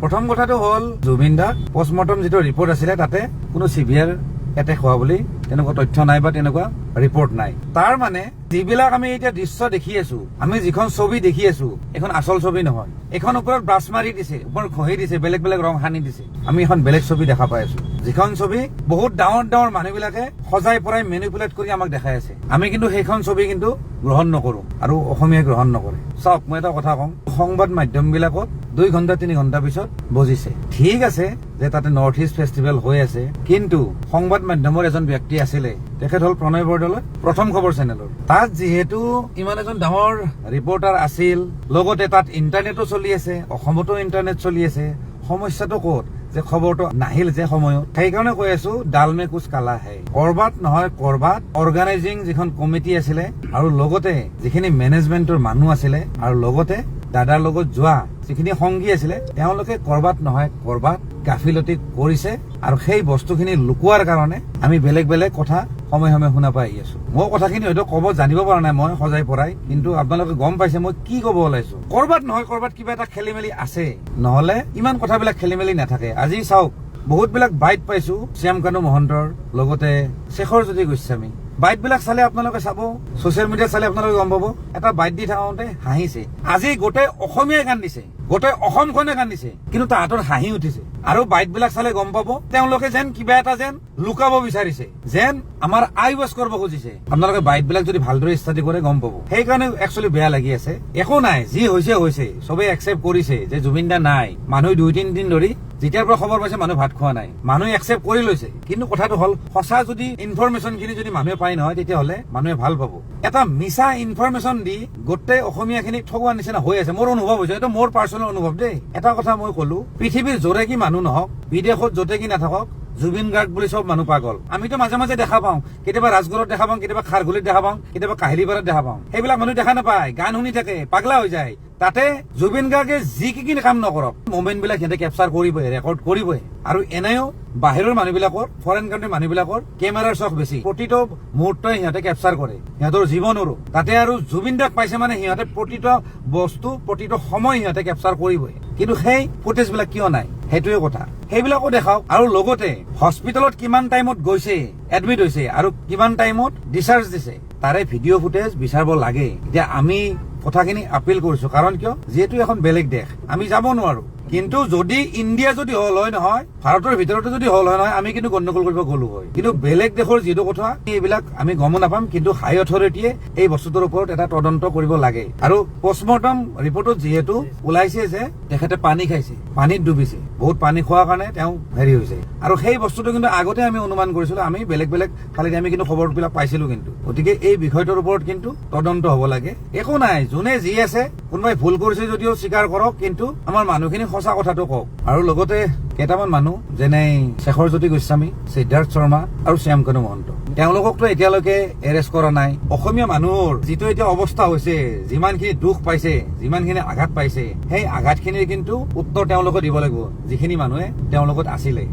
প্ৰথম কথাটো হ'ল, জুবিন দাক পষ্টমৰ্টম যিটো ৰিপৰ্ট আছিলে তাতে কোনো চিভিয়াৰ এটেক হোৱা বুলি তেনেকুৱা তথ্য নাই বা তেনেকুৱা ৰিপৰ্ট নাই। তাৰ মানে যিবিলাক আমি এতিয়া দৃশ্য দেখি আছো, আমি যিখন ছবি দেখি আছো, এখন আচল ছবি নহয়। এখন ওপৰত ব্ৰাছ মাৰি দিছে, ওপৰত ঘঁহি দিছে, বেলেগ বেলেগ ৰং সানি দিছে। আমি এখন বেলেগ ছবি দেখা পাই আছো। যিখন ছবি বহুত ডাঙৰ ডাঙৰ মানুহবিলাকে সজাই পৰাই মেনিপুলেট কৰি আমাক দেখাই আছে। আমি কিন্তু সেইখন ছবি কিন্তু গ্ৰহণ নকৰো আৰু অসমীয়াই গ্ৰহণ নকৰে। চাওক, মই এটা কথা কওঁ। সংবাদ মাধ্যম বিলাকত দুই ঘণ্টা, তিনি ঘণ্টা পিছত বুজিছে। ঠিক আছে যে তাতে নৰ্থ ইষ্ট ফেষ্টিভেল হৈ আছে, কিন্তু সংবাদ মাধ্যমৰ এজন ব্যক্তি আছিলে তেখেত হ'ল প্ৰণয় বৰদলৈ প্ৰথম খবৰ চেনেলৰ। তাত যিহেতু ইমান এজন ডাঙৰ ৰিপৰ্টাৰ আছিল, লগতে তাত ইণ্টাৰনেটো চলি আছে, অসমতো ইণ্টাৰনেট চলি আছে, সমস্যাটো ক'ত যে খবৰটো নাহিল যে সময়ত? সেইকাৰণে কৈ আছো, ডাল মে কুচ কালা হে। কৰবাত নহয়, কৰবাত অৰ্গেনাইজিং যিখন কমিটি আছিলে, আৰু লগতে যিখিনি মেনেজমেন্টৰ মানুহ আছিলে, আৰু লগতে দাদাৰ লগত যোৱা যিখিনি সংগী আছিলে, তেওঁলোকে কৰবাত নহয়, কৰবাত গাফিলতি কৰিছে, আৰু সেই বস্তুখিনি লুকোৱাৰ কাৰণে আমি বেলেগ বেলেগ কথা সময়ে সময়ে শুনা পাই আহি আছো। মই কথাখিনি হয়তো ক'ব জানিব পৰা নাই, মই সজাই পৰাই, কিন্তু আপোনালোকে গম পাইছে মই কি ক'ব ওলাইছো। কৰবাত নহয়, কৰবাত কিবা এটা খেলি মেলি আছে। নহলে ইমান কথাবিলাক খেলি মেলি নাথাকে। আজি চাওক বহুত বিলাক বাইট পাইছো শ্যাম কানু মহন্তৰ, লগতে শেখৰ জ্যোতি গোস্বামী। বাইট বিলাক চালে আপোনালোকে চাব, ছচিয়েল মিডিয়াত চালে আপোনালোকে গম পাব। এটা বাইট দি থাকোতে হাঁহিছে। আজি গোটেই অসমীয়াই কান্দিছে, গোটেই অসমখনে কান্দিছে, কিন্তু তাহাঁতৰ হাঁহি উঠিছে। আৰু বাইট বিলাক চালে গম পাব, তেওঁলোকে যেন কিবা এটা যেন লুকাব বিচাৰিছে, যেন আমাৰ আই ৱাচ কৰিব খুজিছে। আপোনালোকে বাইট বিলাক যদি ভালদৰে ষ্টাডি কৰে, গম পাব। সেইকাৰণে একচুৱেলি বেয়া লাগি আছে। একো নাই, যি হৈছে হৈছে। চবেই একচেপ্ট কৰিছে যে জুবিন দা নাই। মানুহ দুই তিনিদিন ধৰি যেতিয়াৰ পৰা খবৰ পাইছে, মানুহ ভাত খোৱা নাই। মানুহে একচেপ্ট কৰি লৈছে। কিন্তু কথাটো হ'ল, সঁচা যদি ইনফৰমেশ্যন খিনি যদি মানুহে পাই নহয়, তেতিয়াহ'লে মানুহে ভালো পাব। এটা মিছা ইনফৰমেশ্যন দি গোটেই অসমীয়া খিনিক ঠগোৱাৰ নিচিনা হৈ আছে। মোৰ অনুভৱ হৈছে, এইটো মোৰ পাৰ্চনেল অনুভৱ দেই। এটা কথা মই কলো, পৃথিৱীৰ য'ৰে কি মানুহ নহওক, বিদেশত য'তে কি নাথাকক জুবিন গাৰ্গ বুলি চব মানুহ পাগল। আমিতো মাজে মাজে দেখা পাওঁ। কেতিয়াবা ৰাজগড়ত দেখা পাওঁ, কেতিয়াবা খাৰঘুলিত দেখা পাওঁ, কেতিয়াবা কাহিলীপাৰাত দেখা পাওঁ। সেইবিলাক মানুহ দেখা নাপায়, গান শুনি থাকে, পাগলা হৈ যায়। তাতে জুবিন গাৰ্গে যি কি কি কাম নকৰক মুভমেণ্ট বিলাক সিহঁতে কেপচাৰ কৰিবই ৰেকৰ্ড কৰিবই। আৰু এনেও বাহিৰৰ মানুহবিলাকৰ ফৰেন কাণ্ট্ৰিৰ মানুহবিলাকৰ কেমেৰাৰ চখ বেছি। প্ৰতিটো মুহূৰ্তই সিহঁতে কেপচাৰ কৰে, সিহঁতৰ জীৱনৰো। তাতে আৰু জুবিন দাক পাইছে মানে সিহঁতে প্ৰতিটো বস্তু, প্ৰতিটো সময় সিহঁতে কেপচাৰ কৰিবই। কিন্তু সেই ফুটেজ বিলাক কিয় নাই? সেইটোৱে কথা। সেইবিলাকো দেখাওক। আৰু লগতে হস্পিটেলত কিমান টাইমত গৈছে এডমিট হৈছে, আৰু কিমান টাইমত ডিচাৰ্জ দিছে, তাৰে ভিডিঅ' ফুটেজ বিচাৰিব লাগে। এতিয়া আমি কথাখিনি আপিল কৰিছো। কাৰণ কিয়? যিহেতু এখন বেলেগ দেশ। আমি যাব নোৱাৰো। কিন্তু যদি ইণ্ডিয়া যদি হল, হয় নহয়? ভাৰতৰ ভিতৰতে যদি হল হয় নহয়, আমি কিন্তু গণ্ডগোল কৰিব গলো হয়। কিন্তু বেলেগ দেশৰ যিটো কথা, এইবিলাক আমি গম নাপাম, কিন্তু হাই অথৰিটিয়ে এই বস্তুটোৰ ওপৰত এটা তদন্ত কৰিব লাগে। আৰু পষ্টমৰ্টম ৰিপৰ্টত যিহেতু ওলাইছে যে, তেখেতে পানী খাইছে, পানীত ডুবিছে, বহুত পানী খোৱাৰ কাৰণে তেওঁ হেৰি হৈছে। আৰু সেই বস্তুটো কিন্তু আগতে আমি অনুমান কৰিছিলো, আমি বেলেগ বেলেগ ফালেদি আমি কিন্তু খবৰবিলাক পাইছিলো কিন্তু। গতিকে এই বিষয়টোৰ ওপৰত কিন্তু তদন্ত হ'ব লাগে। একো নাই, যোনে যি আছে, কোনোবাই ভুল কৰিছে যদিও স্বীকাৰ কৰক, কিন্তু আমাৰ মানুহখিনি সঁচা কথাটো কওক। আৰু লগতে কেইটামান মানুহ যেনে শেখৰ জ্যোতি গোস্বামী সিদ্ধাৰ্থ শৰ্মা আৰু শ্যাম কানু মহন্ত তেওঁলোককতো এতিয়ালৈকে এৰেষ্ট কৰা নাই। অসমীয়া মানুহৰ যিটো এতিয়া অৱস্থা হৈছে যিমানখিনি দুখ পাইছে যিমানখিনি আঘাত পাইছে সেই আঘাতখিনিৰ কিন্তু উত্তৰ তেওঁলোকে দিব লাগিব। যিখিনি মানুহে তেওঁলোকত আছিলে।